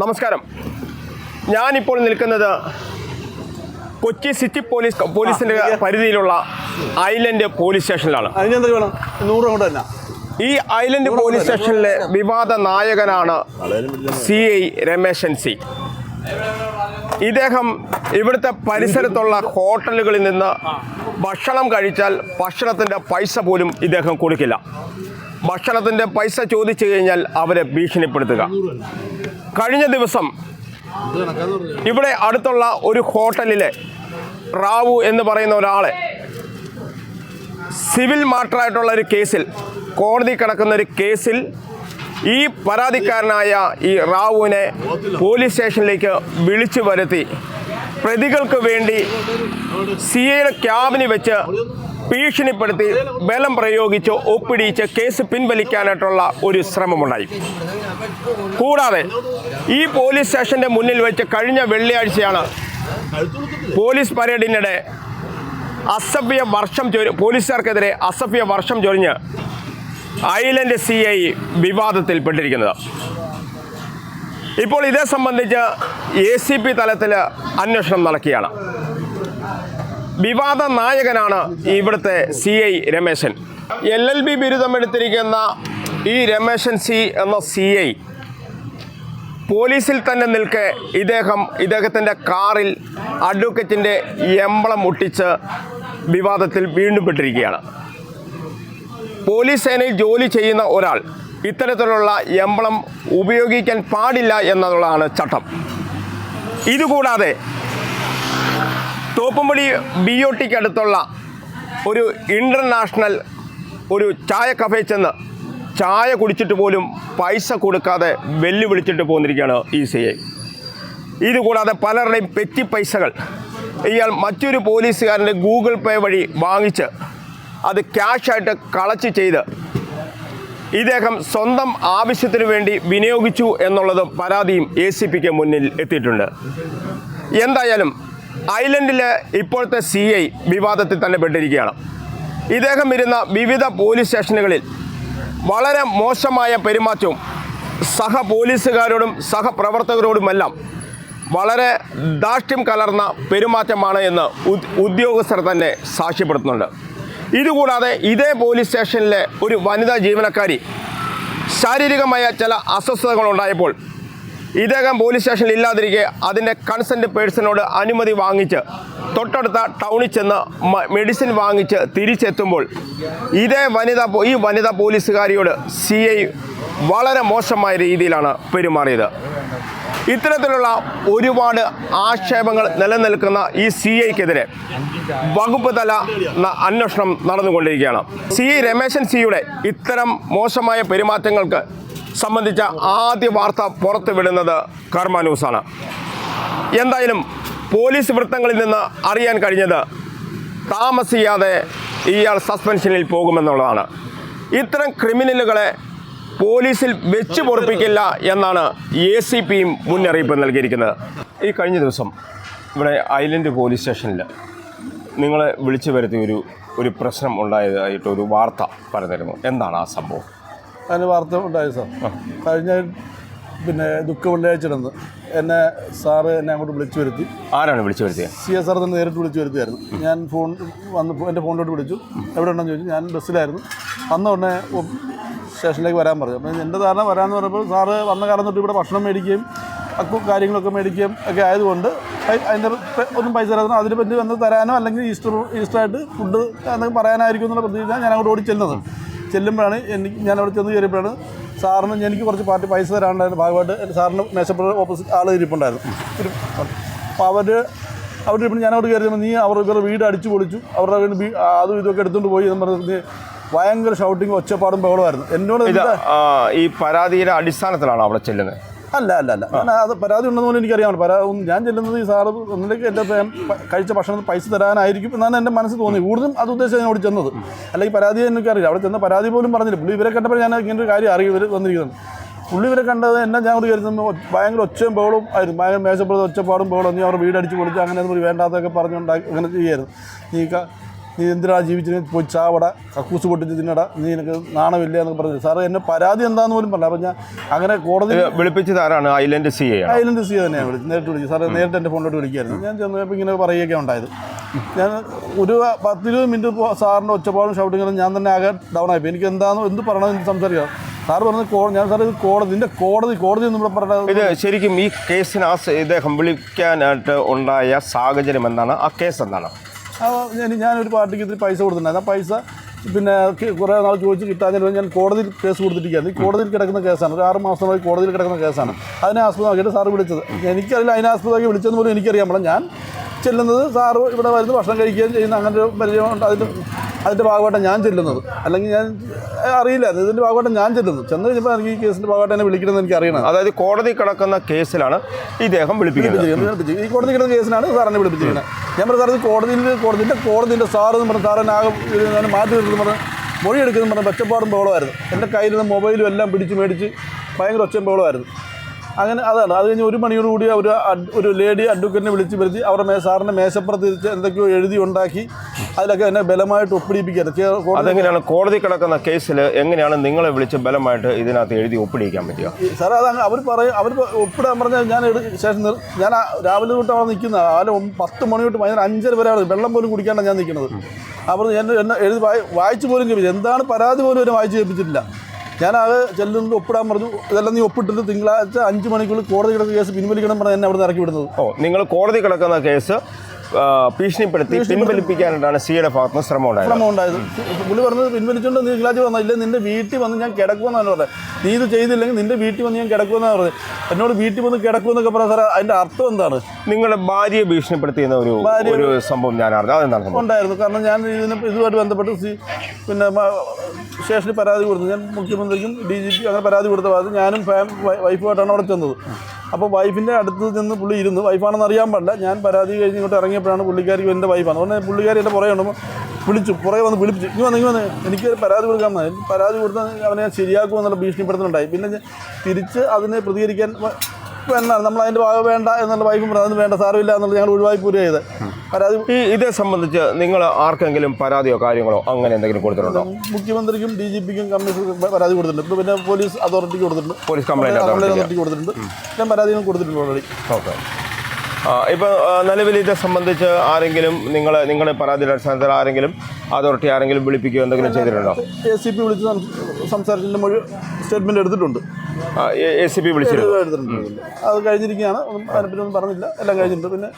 നമസ്കാരം. ഞാനിപ്പോൾ നിൽക്കുന്നത് കൊച്ചി സിറ്റി പോലീസ് പോലീസിന്റെ പരിധിയിലുള്ള ഐലൻഡ് പോലീസ് സ്റ്റേഷനിലാണ്. ഈ ഐലൻഡ് പോലീസ് സ്റ്റേഷനിലെ വിവാദ നായകനാണ് സി ഐ രമേശൻ സി. ഇദ്ദേഹം ഇവിടുത്തെ പരിസരത്തുള്ള ഹോട്ടലുകളിൽ നിന്ന് ഭക്ഷണം കഴിച്ചാൽ ഭക്ഷണത്തിന്റെ പൈസ പോലും ഇദ്ദേഹം കൊടുക്കില്ല. ഭക്ഷണത്തിന്റെ പൈസ ചോദിച്ചു കഴിഞ്ഞാൽ അവരെ ഭീഷണിപ്പെടുത്തുക. കഴിഞ്ഞ ദിവസം ഇവിടെ അടുത്തുള്ള ഒരു ഹോട്ടലിലെ റാവു എന്ന് പറയുന്ന ഒരാളെ സിവിൽ മാറ്ററായിട്ടുള്ള ഒരു കേസിൽ കോടതി കിടക്കുന്ന ഒരു കേസിൽ ഈ പരാതിക്കാരനായ ഈ റാവുവിനെ പോലീസ് സ്റ്റേഷനിലേക്ക് വിളിച്ചു വരുത്തി. പ്രതികൾക്ക് വേണ്ടി സി എയുടെ ക്യാബിന് വെച്ച് ഭീഷണിപ്പെടുത്തി ബലം പ്രയോഗിച്ച് ഒപ്പിടിച്ച് കേസ് പിൻവലിക്കാനായിട്ടുള്ള ഒരു ശ്രമമുണ്ടായി. കൂടാതെ ഈ പോലീസ് സ്റ്റേഷന്റെ മുന്നിൽ വെച്ച് കഴിഞ്ഞ വെള്ളിയാഴ്ചയാണ് പോലീസ് പരേഡിനിടെ അസഭ്യ വർഷം ചൊരി പോലീസുകാർക്കെതിരെ അസഭ്യ വർഷം ചൊരിഞ്ഞ് ഐലൻഡ് സി ഐ വിവാദത്തിൽപ്പെട്ടിരിക്കുന്നത്. ഇപ്പോൾ ഇതേ സംബന്ധിച്ച് എ സി പി തലത്തിൽ അന്വേഷണം നടക്കുകയാണ്. വിവാദ നായകനാണ് ഇവിടുത്തെ C I Rameshan. L L B ബിരുദമെടുത്തിരിക്കുന്ന ഈ രമേശൻ സി എന്ന സി ഐ പോലീസിൽ തന്നെ നിൽക്കെ ഇദ്ദേഹം ഇദ്ദേഹത്തിന്റെ കാറിൽ അഡ്വക്കറ്റിന്റെ എംബളം ഒട്ടിച്ച് വിവാദത്തിൽ വീണ്ടും പെട്ടിരിക്കുകയാണ് പോലീസ് സേനയിൽ ജോലി ചെയ്യുന്ന ഒരാൾ ഇത്തരത്തിലുള്ള എംബളം ഉപയോഗിക്കാൻ പാടില്ല എന്നുള്ളതാണ് ചട്ടം. ഇതുകൂടാതെ തോപ്പുംപടി ബി ഒ ടിക്ക് അടുത്തുള്ള ഒരു ഇന്റർനാഷണൽ ഒരു ചായ കഫേ ചെന്ന് ചായ കുടിച്ചിട്ട് പോലും പൈസ കൊടുക്കാതെ വെല്ലുവിളിച്ചിട്ട് പോന്നിരിക്കുകയാണ് ഈ സി ഐ ഇതുകൂടാതെ പലരുടെയും പെറ്റി പൈസകൾ. ഇയാൾ മറ്റൊരു പോലീസുകാരന്റെ ഗൂഗിൾ പേ വഴി വാങ്ങിച്ച് അത് ക്യാഷായിട്ട് കളച്ച് ചെയ്ത് ഇദ്ദേഹം സ്വന്തം ആവശ്യത്തിന് വേണ്ടി വിനിയോഗിച്ചു എന്നുള്ളത് പരാതിയും എ സി പിക്ക് മുന്നിൽ എത്തിയിട്ടുണ്ട്. എന്തായാലും ഐലൻഡിലെ ഇപ്പോഴത്തെ സി ഐ വിവാദത്തിൽ തന്നെ പെട്ടിരിക്കുകയാണ്. ഇദ്ദേഹം ഇരുന്ന വിവിധ പോലീസ് സ്റ്റേഷനുകളിൽ വളരെ മോശമായ പെരുമാറ്റവും സഹ പോലീസുകാരോടും സഹപ്രവർത്തകരോടുമെല്ലാം വളരെ ദാഷ്ട്യം കലർന്ന പെരുമാറ്റമാണ് എന്ന് ഉദ്യോഗസ്ഥർ തന്നെ സാക്ഷ്യപ്പെടുത്തുന്നുണ്ട്. ഇതുകൂടാതെ ഇതേ പോലീസ് സ്റ്റേഷനിലെ ഒരു വനിതാ ജീവനക്കാരി ശാരീരികമായ ചില അസ്വസ്ഥതകൾ ഉണ്ടായപ്പോൾ ഇദ്ദേഹം പോലീസ് സ്റ്റേഷനിൽ ഇല്ലാതിരിക്കെ അതിന്റെ കൺസെന്റ് പേഴ്സണോട് അനുമതി വാങ്ങിച്ച് തൊട്ടടുത്ത ടൗണിൽ ചെന്ന് മെഡിസിൻ വാങ്ങിച്ച് തിരിച്ചെത്തുമ്പോൾ ഇതേ വനിത ഈ വനിതാ പോലീസുകാരിയോട് സി ഐ വളരെ മോശമായ രീതിയിലാണ് പെരുമാറിയത്. ഇത്തരത്തിലുള്ള ഒരുപാട് ആക്ഷേപങ്ങൾ നിലനിൽക്കുന്ന ഈ സി ഐക്കെതിരെ വകുപ്പ് തല അന്വേഷണം നടന്നുകൊണ്ടിരിക്കുകയാണ്. സി രമേശൻ സിയുടെ ഇത്തരം മോശമായ പെരുമാറ്റങ്ങൾക്ക് സംബന്ധിച്ച ആദ്യ വാർത്ത പുറത്തുവിടുന്നത് കർമ്മ ന്യൂസാണ്. എന്തായാലും പോലീസ് വൃത്തങ്ങളിൽ നിന്ന് അറിയാൻ കഴിഞ്ഞത് താമസിയാതെ ഇയാൾ സസ്പെൻഷനിൽ പോകുമെന്നുള്ളതാണ്. ഇത്തരം ക്രിമിനലുകളെ പോലീസിൽ വെച്ച് പൊറപ്പിക്കില്ല എന്നാണ് എ സി പിയും മുന്നറിയിപ്പ് നൽകിയിരിക്കുന്നത്. ഈ കഴിഞ്ഞ ദിവസം ഇവിടെ ഐലൻഡ് പോലീസ് സ്റ്റേഷനിൽ നിങ്ങളെ വിളിച്ചു വരുത്തിയ ഒരു ഒരു പ്രശ്നം ഉണ്ടായതായിട്ട് ഒരു വാർത്ത പറഞ്ഞിരുന്നു എന്താണ് ആ സംഭവം? അതിന് വാർത്ത ഉണ്ടായി സാർ. കഴിഞ്ഞ പിന്നെ ദുഃഖ വെള്ളിയാഴ്ച എന്നെ സാറ് എന്നെ അങ്ങോട്ട് വിളിച്ചു വരുത്തി. ആരാണ് വിളിച്ചു വരുത്തിയത് സി എസ് ആർ തന്നെ നേരിട്ട് വിളിച്ചു വരുത്തിയായിരുന്നു. ഞാൻ ഫോൺ വന്ന് എന്റെ ഫോണിലോട്ട് വിളിച്ചു. എവിടെ ഉണ്ടെന്ന് ചോദിച്ചു. ഞാൻ ബസ്സിലായിരുന്നു. അന്ന് ഉടനെ സ്റ്റേഷനിലേക്ക് വരാൻ പറഞ്ഞു. അപ്പം എന്റെ ധാരണ വരാമെന്ന് പറഞ്ഞപ്പോൾ സാറ് വന്ന കാലം തൊട്ട് ഇവിടെ ഭക്ഷണം മേടിക്കുകയും അക്കും കാര്യങ്ങളൊക്കെ മേടിക്കുകയും ഒക്കെ ആയതുകൊണ്ട് അതിന്റെ ഒന്നും പൈസ തരാതെ അതിന് പറ്റി വന്ന് തരാനോ അല്ലെങ്കിൽ ഈസ്റ്റർ ഈസ്റ്ററായിട്ട് ഫുഡ് എന്തെങ്കിലും പറയാനായിരിക്കും എന്നുള്ള പ്രതീക്ഷ ഞാൻ അങ്ങോട്ട് ഓടി ചെല്ലുന്നത്. ചെല്ലുമ്പോഴാണ് എനിക്ക് ഞാൻ അവിടെ ചെന്ന് കയറിയപ്പോഴാണ് സാറിന് എനിക്ക് കുറച്ച് പാർട്ടി പൈസ തരാണ്ടായിരുന്നു ഭാഗമായിട്ട് എന്റെ സാറിന് മേശപ്പുറ ഓപ്പോസിറ്റ് ആൾ ഇരിപ്പുണ്ടായിരുന്നു ഇരി- അപ്പോൾ അവർ അവിടെ ഇപ്പം ഞാൻ അവിടെ കയറിയപ്പോൾ നീ അവർ ഇവരുടെ വീട് അടിച്ചു പൊളിച്ചു. അവരുടെ വീട് അതും ഇതൊക്കെ എടുത്തുകൊണ്ട് പോയി എന്ന് പറഞ്ഞ് ഭയങ്കര ഷൗട്ടിങ് ഒച്ചപ്പാടും ബഹളമായിരുന്നു എന്നോട് ഈ പരാതിയുടെ അടിസ്ഥാനത്തിലാണ് അവിടെ ചെല്ലുന്നത്. അല്ല അല്ല അല്ല. ഞാൻ അത് പരാതി ഉണ്ടെന്ന് പോലും എനിക്കറിയാമല്ലോ പരാ ഞാൻ ചെല്ലുന്നത് ഈ സാറ് ഒന്നിലേക്ക് എന്റെ കഴിച്ച ഭക്ഷണം പൈസ തരാനായിരിക്കും എന്നാണ് എന്റെ മനസ്സിൽ തോന്നി കൂടുതലും അത് ഉദ്ദേശിച്ച് ഞാൻ അവിടെ ചെന്നത്. അല്ലെങ്കിൽ പരാതി എനിക്കറിയില്ല. അവിടെ ചെന്ന പരാതി പോലും പറഞ്ഞില്ല. പുള്ളി ഇവരെ കണ്ടപ്പോൾ ഞാൻ ഇങ്ങനെ ഒരു കാര്യം അറിയും. ഇവർ വന്നിരിക്കുന്നത്. പുള്ളി ഇവരെ കണ്ടത് എന്നെ ഞാൻ അവിടെ കരുതുന്നു ഭയങ്കര ഒച്ചയും ബോളും ആയിരുന്നു. ഭയങ്കര മേശപ്പുറത്ത് ഒച്ചപ്പാടും ബോളും നീ അവർ വീടടിച്ച് പൊളിച്ച് അങ്ങനെ ഒന്നും വേണ്ടാത്തൊക്കെ പറഞ്ഞുണ്ടാക്കി അങ്ങനെ ചെയ്യായിരുന്നു. നീ നീ എന്തിനാ ജീവിച്ചിന് പോയി ചാവട കക്കൂസ് പൊട്ടിച്ച് തിന്നട നീ എനിക്ക് നാണമില്ല എന്നൊക്കെ പറഞ്ഞു. സാറ് എന്നെ പരാതി എന്താന്ന് പോലും പറഞ്ഞു അപ്പം ഞാൻ അങ്ങനെ കോടതി വിളിപ്പിച്ചത് ആരാണ്? ഐലൻഡ് സി ഐലൻഡ് സി തന്നെയാണ് വിളിച്ചത് നേരിട്ട് വിളിച്ചു സാറേ നേരിട്ട് എന്റെ ഫോണിലോട്ട് വിളിക്കായിരുന്നു. ഞാൻ ചെന്നപ്പോൾ ഇങ്ങനെ പറയുകയൊക്കെ ഉണ്ടായത്. ഞാൻ ഒരു പത്തിരുപത് മിനിറ്റ് സാറിന്റെ ഒച്ചപ്പാടും ഷൗട്ടിങ്ങും ഞാൻ തന്നെ ആകെ ഡൗൺ ആയിപ്പോയി എനിക്ക് എന്താണെന്ന് എന്ത് പറയണമെന്ന് എനിക്ക് സംസാരിക്കാം. സാർ പറഞ്ഞത് ഞാൻ സാർ ഇത് കോടതി ഇതിന്റെ കോടതി കോടതി ഇവിടെ പറഞ്ഞത് ഇത് ശരിക്കും ഈ കേസിന് ആ ഇദ്ദേഹം വിളിക്കാനായിട്ട് ഉണ്ടായ സാഹചര്യം എന്താണ്? ആ കേസ് എന്താണ്? ഞാനൊരു പാർട്ടിക്ക് ഇത്തിരി പൈസ കൊടുത്തിട്ടുണ്ടായിരുന്നു ആ പൈസ പിന്നെ കുറേ നാൾ ചോദിച്ച് കിട്ടാതെ ഞാൻ കോടതിയിൽ കേസ് കൊടുത്തിരിക്കുകയാണ്. ഈ കോടതിയിൽ കിടക്കുന്ന കേസാണ്. ഒരു ആറ് മാസമായി കോടതിയിൽ കിടക്കുന്ന കേസാണ്. അതിനെ ആസ്പദമാക്കിയിട്ട് സാറ് വിളിച്ചത്. എനിക്കറിയില്ല അതിനെ ആസ്പദമാക്കി വിളിച്ചെന്ന് പോലും എനിക്കറിയാം പാടില്ല. ഞാൻ ചെല്ലുന്നത് സാറ് ഇവിടെ വരുന്നു ഭക്ഷണം കഴിക്കുകയും ചെയ്യുന്ന അങ്ങനെ ഒരു പരിചയമുണ്ട് അതിന്റെ അതിന്റെ ഭാഗമായിട്ടാണ് ഞാൻ ചെല്ലുന്നത്. അല്ലെങ്കിൽ ഞാൻ അറിയില്ല. ഇതിന്റെ ഭാഗമായിട്ട് ഞാൻ ചെല്ലുന്നു ചെന്ന് കഴിഞ്ഞപ്പോൾ എനിക്ക് ഈ കേസിന്റെ ഭാഗമായിട്ട് എന്നെ വിളിക്കണമെന്ന് എനിക്ക് അറിയണം. അതായത് കോടതി കിടക്കുന്ന കേസിലാണ് ഇദ്ദേഹം വിളിപ്പിക്കുന്നത്. ഈ കോടതി കിടക്കുന്ന കേസിലാണ് സാറിനെ വിളിപ്പിച്ചിരിക്കുന്നത് ഞാൻ പറഞ്ഞു സാർ ഇത് കോടതിയിൽ കോടതിന്റെ കോടതിന്റെ സാർ എന്ന് പറഞ്ഞ സാറിനെ ആകെ ഞാൻ മാറ്റി നിർത്തുന്നു പറഞ്ഞു മൊഴി എടുക്കുന്നു പറഞ്ഞ് ഒച്ചപ്പാടും ബഹളമായിരുന്നു എന്റെ കയ്യിലുള്ള മൊബൈലും എല്ലാം പിടിച്ച് മേടിച്ച് ഭയങ്കര ഒച്ചയും ബഹളമായിരുന്നു അങ്ങനെ അതാണ്. അത് കഴിഞ്ഞ് ഒരു മണിയോട് കൂടി ഒരു ഒരു ലേഡി അഡ്വക്കറ്റിനെ വിളിച്ച് വരുത്തി അവരുടെ മേ സാറിന്റെ മേശപ്പുറത്ത് തിരിച്ച് എന്തൊക്കെയോ എഴുതി ഉണ്ടാക്കി അതിലൊക്കെ എന്നെ ബലമായിട്ട് ഒപ്പിടിപ്പിക്കുകയാണ്. കേ- കോടതി അതെങ്ങനെയാണ്? കോടതി കിടക്കുന്ന കേസിൽ എങ്ങനെയാണ് നിങ്ങളെ വിളിച്ച് ബലമായിട്ട് ഇതിനകത്ത് എഴുതി ഒപ്പിടിക്കാൻ പറ്റുക? സാർ അതാണ് അവർ പറയും അവർ ഒപ്പിടാൻ പറഞ്ഞാൽ ഞാൻ ശേഷം ഞാൻ രാവിലെ തൊട്ട് അവിടെ നിൽക്കുന്ന രാവിലെ പത്ത് മണി തൊട്ട് വൈകുന്നേരം അഞ്ചര വരെ അവിടെ വെള്ളം പോലും കുടിക്കാണ്ടാണ് ഞാൻ നിൽക്കുന്നത്. അവർ എന്നെ എഴുതി വായിച്ചു വായിച്ച് പോലും കേൾപ്പിച്ചു എന്താണ് പരാതി പോലും എന്നെ വായിച്ചു കേൾപ്പിച്ചിട്ടില്ല. ഞാൻ അത് ചെല്ലുന്നത് ഒപ്പിടാൻ പറഞ്ഞു. ഇതെല്ലാം നീ ഒപ്പിട്ടിട്ട് തിങ്കളാഴ്ച അഞ്ച് മണിക്കുള്ളിൽ കോടതി കിടക്കുന്ന കേസ് പിൻവലിക്കണം പറഞ്ഞാൽ എന്നെ അവിടെ ഇറക്കി വിടുന്നത്. ഓ നിങ്ങൾ കോടതി കിടക്കുന്ന കേസ് ഭീഷണിപ്പെടുത്തി പിൻവലിപ്പിക്കാനായിട്ടാണ് സിയുടെ ഭാഗത്ത് നിന്ന് ശ്രമം ഉണ്ടായത്. ശ്രമം ഉണ്ടായത്. പുള്ളി പറഞ്ഞത് പിൻവലിച്ചുകൊണ്ട് നീ ഗ്ലാജ് വന്നാൽ ഇല്ല നിന്റെ വീട്ടിൽ വന്ന് ഞാൻ കിടക്കുമെന്നാണ് പറഞ്ഞത്. നീ ഇത് ചെയ്തില്ലെങ്കിൽ നിന്റെ വീട്ടിൽ വന്ന് ഞാൻ കിടക്കുമെന്നാണ് പറഞ്ഞത്. എന്നോട് വീട്ടിൽ വന്ന് കിടക്കുമെന്നൊക്കെ പറഞ്ഞ സാറേ അതിന്റെ അർത്ഥം എന്താണ്? നിങ്ങളുടെ ഭാര്യയെ ഭീഷണിപ്പെടുത്തിയെന്ന ഒരു ഒരു സംഭവം ഞാൻ അറിഞ്ഞു അതെന്താണ് ഉണ്ടായിരുന്നു. കാരണം ഞാൻ ഇതിന് ഇതുമായിട്ട് ബന്ധപ്പെട്ട് സി പിന്നെ സ്റ്റേഷനിൽ പരാതി കൊടുത്തു. ഞാൻ മുഖ്യമന്ത്രിക്കും ഡി ജി പി അങ്ങനെ പരാതി കൊടുത്ത ഭാഗത്ത് ഞാനും ഫാം വൈ- വൈഫുമായിട്ടാണ് അവിടെ ചെന്നത്. അപ്പോൾ വൈഫിന്റെ അടുത്ത് നിന്ന് പുള്ളി ഇരുന്ന്. വൈഫാണെന്ന് അറിയാൻ പാടില്ല. ഞാൻ പരാതി കഴിഞ്ഞ് ഇങ്ങോട്ട് ഇറങ്ങിയപ്പോഴാണ് പുള്ളിക്കാരിക്ക് എന്റെ വൈഫാണ് അതുകൊണ്ട് പുള്ളിക്കാരി എന്റെ പുറകെ ഉണ്ടപ്പോൾ വിളിച്ചു. പുറകെ വന്ന് വിളിപ്പിച്ചു. ഇനി വന്ന് ഇനി വന്ന്. എനിക്ക് പരാതി കൊടുക്കാൻ പരാതി കൊടുത്താൽ അവനെ ശരിയാക്കുമെന്നുള്ള ഭീഷണിപ്പെടുത്തുന്നുണ്ടായി പിന്നെ തിരിച്ച് അതിനെ പ്രതികരിക്കാൻ വേണ്ട നമ്മൾ അതിന്റെ ഭാഗം വേണ്ട എന്നുള്ള വൈഫും പറഞ്ഞു "അത് വേണ്ട സാരമില്ല എന്നുള്ളത് ഞങ്ങൾ ഒഴിവായി പൂര ചെയ്ത് പരാതി ഈ ഇതേ സംബന്ധിച്ച് നിങ്ങൾ ആർക്കെങ്കിലും പരാതിയോ കാര്യങ്ങളോ അങ്ങനെ എന്തെങ്കിലും കൊടുത്തിട്ടുണ്ടോ? മുഖ്യമന്ത്രിക്കും ഡി ജി പിക്കും കമ്മീഷണർക്കും പരാതി കൊടുത്തിട്ടുണ്ട്. പിന്നെ പോലീസ് അതോറിറ്റിക്ക് കൊടുത്തിട്ടുണ്ട്. പോലീസ് കംപ്ലൈന്റ് അതോറിറ്റിക്ക്. കൊടുത്തിട്ടുണ്ട്. ഞാൻ പരാതിയും കൊടുത്തിട്ടുണ്ട് ഓൾറെഡി ഓക്കെ. ഇപ്പോൾ നിലവിൽ ഇതേ സംബന്ധിച്ച് ആരെങ്കിലും നിങ്ങൾ നിങ്ങളുടെ പരാതിയുടെ അടിസ്ഥാനത്തിൽ ആരെങ്കിലും അതോറിറ്റി ആരെങ്കിലും വിളിപ്പിക്കുകയോ എന്തെങ്കിലും ചെയ്തിട്ടുണ്ടോ? എ സി പി വിളിച്ച് സംസാരിച്ചതിന്റെ മൊഴി സ്റ്റേറ്റ്മെന്റ് എടുത്തിട്ടുണ്ട്. എ സി പി വിളിച്ചിരുന്നു. എടുത്തിട്ടുണ്ട്. അത് കഴിഞ്ഞിരിക്കുകയാണ്. അതിനെപ്പറ്റി ഒന്നും പറഞ്ഞില്ല. എല്ലാം കഴിഞ്ഞിട്ടുണ്ട്. പിന്നെ